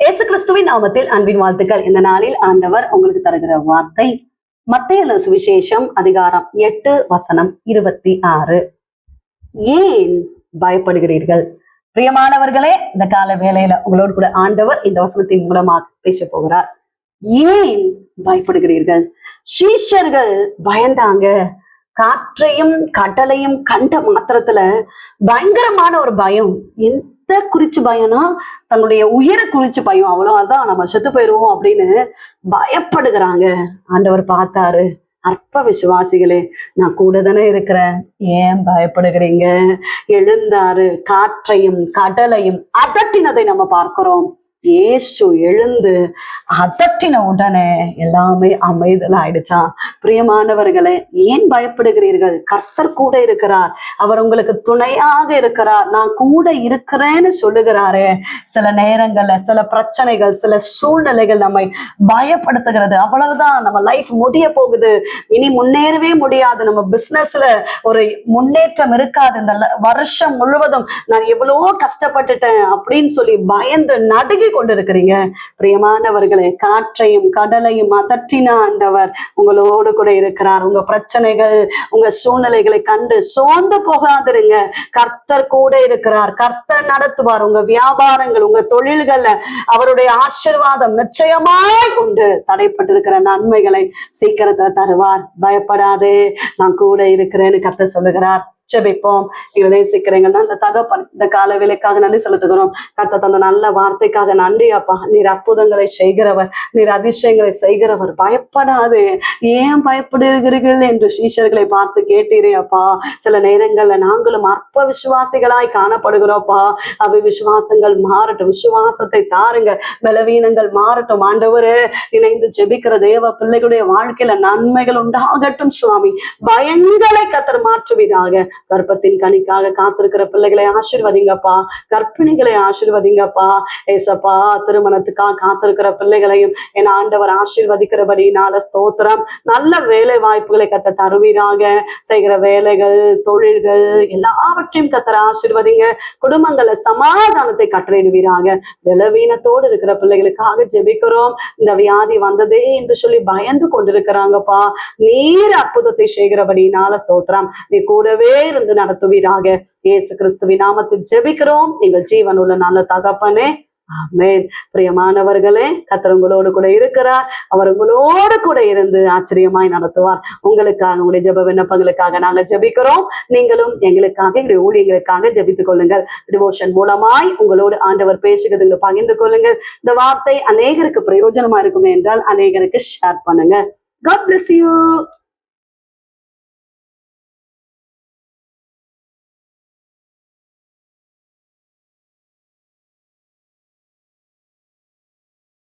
இயேசு கிறிஸ்துவின் நாமத்தில் அன்பின் வாழ்த்துக்கள். இந்த நாளில் ஆண்டவர் உங்களுக்கு தருகிற வார்த்தை மத்திய சுவிசேஷம் அதிகாரம் எட்டு வசனம் இருபத்தி ஆறு. ஏன் பயப்படுகிறீர்கள்? பிரியமானவர்களே இந்த கால வேலையில உங்களோடு கூட ஆண்டவர் இந்த வசனத்தின் மூலமாக பேச போகிறார். ஏன் பயப்படுகிறீர்கள்? சீஷர்கள் பயந்தாங்க. காற்றையும் கடலையும் கண்ட மாத்திரத்துல பயங்கரமான ஒரு பயம். எந்த குறிச்சு பயம்னா தன்னுடைய உயிரை குறிச்சு பயம். அவ்வளவுதான். நம்ம செத்து போயிடுவோம் அப்படின்னு பயப்படுகிறாங்க. ஆண்டவர் பார்த்தாரு. அற்ப விசுவாசிகளே நான் கூட தானே இருக்கிறேன். ஏன் பயப்படுகிறீங்க? எழுந்தாரு. காற்றையும் கடலையும் அதட்டினதை நம்ம பார்க்கிறோம். ஏசு எழுந்து அதட்டின உடனே எல்லாமே அமைதல் ஆயிடுச்சான் பிரியமானவர்களே ஏன் பயப்படுகிறீர்கள்? கர்த்தர் கூட இருக்கிறார். அவர் உங்களுக்கு துணையாக இருக்கிறார். நான் கூட இருக்கிறேன்னு சொல்லுகிறாரே. சில நேரங்கள்ல சில பிரச்சனைகள் சில சூழ்நிலைகள் நம்மை பயப்படுத்துகிறது. அவ்வளவுதான். நம்ம லைஃப் முடிய போகுது. இனி முன்னேறவே முடியாது. நம்ம பிசினஸ்ல ஒரு முன்னேற்றம் இருக்காது. இந்த வருஷம் முழுவதும் நான் எவ்வளவோ கஷ்டப்பட்டுட்டேன் அப்படின்னு சொல்லி பயந்து நடுங்கி கொண்டிருக்கிறீங்க. பிரியமானவர்களே காற்றையும் கடலையும் அதற்றின ஆண்டவர் உங்களோடு கூட இருக்கிறார். உங்க பிரச்சனைகள் உங்க சூழ்நிலைகளை கண்டு சோர்ந்து போகாதிருங்க. கர்த்தர் கூட இருக்கிறார். கர்த்தர் நடத்துவார். உங்க வியாபாரங்கள் உங்க தொழில்கள்ல அவருடைய ஆசீர்வாதம் நிச்சயமாய் உண்டு தடைப்பட்டிருக்கிற நன்மைகளை சீக்கிரத்தை தருவார். பயப்படாதே. நான் கூட இருக்கிறேன்னு கர்த்தர் சொல்லுகிறார். ஜெபிப்போம். எங்களை நேசிக்கிறீங்க நல்ல தகப்பன் இந்த கால வேலைக்காக நன்றி செலுத்துகிறோம். கத்த தந்த நல்ல வார்த்தைக்காக நன்றி அப்பா. நீர் அற்புதங்களை செய்கிறவர் நீர் அதிசயங்களை செய்கிறவர். பயப்படாது. ஏன் பயப்படுகிறீர்கள் என்று சீஷர்களை பார்த்து கேட்டீரே அப்பா. சில நேரங்கள்ல நாங்களும் அற்ப விசுவாசிகளாய் காணப்படுகிறோப்பா அவை விசுவாசங்கள் மாறட்டும். விசுவாசத்தை தாருங்க. பலவீனங்கள் மாறட்டும். ஆண்டவரு இணைந்து ஜெபிக்கிற தேவ பிள்ளைகளுடைய வாழ்க்கையில நன்மைகள் உண்டாகட்டும் சுவாமி. பயங்களை கத்தர் மாற்றுவீராக. கர்ப்பத்தின் கனிக்காக காத்திருக்கிற பிள்ளைகளை ஆசிர்வதிங்கப்பா. கற்பிணிகளை ஆசிர்வதிங்கப்பா. ஏசப்பா திருமணத்துக்காக காத்திருக்கிற பிள்ளைகளையும் என் ஆண்டவர் ஆசிர்வதிக்கிறபடினால ஸ்தோத்திரம். நல்ல வேலை வாய்ப்புகளை கத்த தருவீராக. செய்கிற வேலைகள் தொழில்கள் எல்லாவற்றையும் கத்தர ஆசிர்வதிங்க. குடும்பங்களை சமாதானத்தை கட்டளையிடுவீராக. பலவீனத்தோடு இருக்கிற பிள்ளைகளுக்காக ஜெபிக்கிறோம். இந்த வியாதி வந்ததே என்று சொல்லி பயந்து கொண்டிருக்கிறாங்கப்பா. நீர் அற்புதத்தை செய்கிறபடினால ஸ்தோத்திரம். நீ கூடவே இருந்து நடத்துவீராக. இயேசு கிறிஸ்துவின் நாமத்தில் ஜெபிக்கிறோம். எங்கள் ஜீவன் உள்ள நல்ல தகப்பனே. ஆமேன். பிரியமானவர்களே கத்தர் உங்களோடு கூட இருக்கிறார். அவர் உங்களோடு கூட இருந்து ஆச்சரியமாய் நடத்துவார். உங்களுக்காக உங்களுடைய ஜெப விண்ணப்பங்களுக்காக நாங்கள் ஜெபிக்கிறோம். நீங்களும் எங்களுக்காக எங்களுடைய ஊழியர்களுக்காக ஜெபித்துக் கொள்ளுங்கள். டிவோஷன் மூலமாய் உங்களோடு ஆண்டவர் பேசுகிறது பகிர்ந்து கொள்ளுங்கள். இந்த வார்த்தை அநேகருக்கு பிரயோஜனமா இருக்குமே என்றால் அநேகருக்கு ஷேர் பண்ணுங்க. God bless you.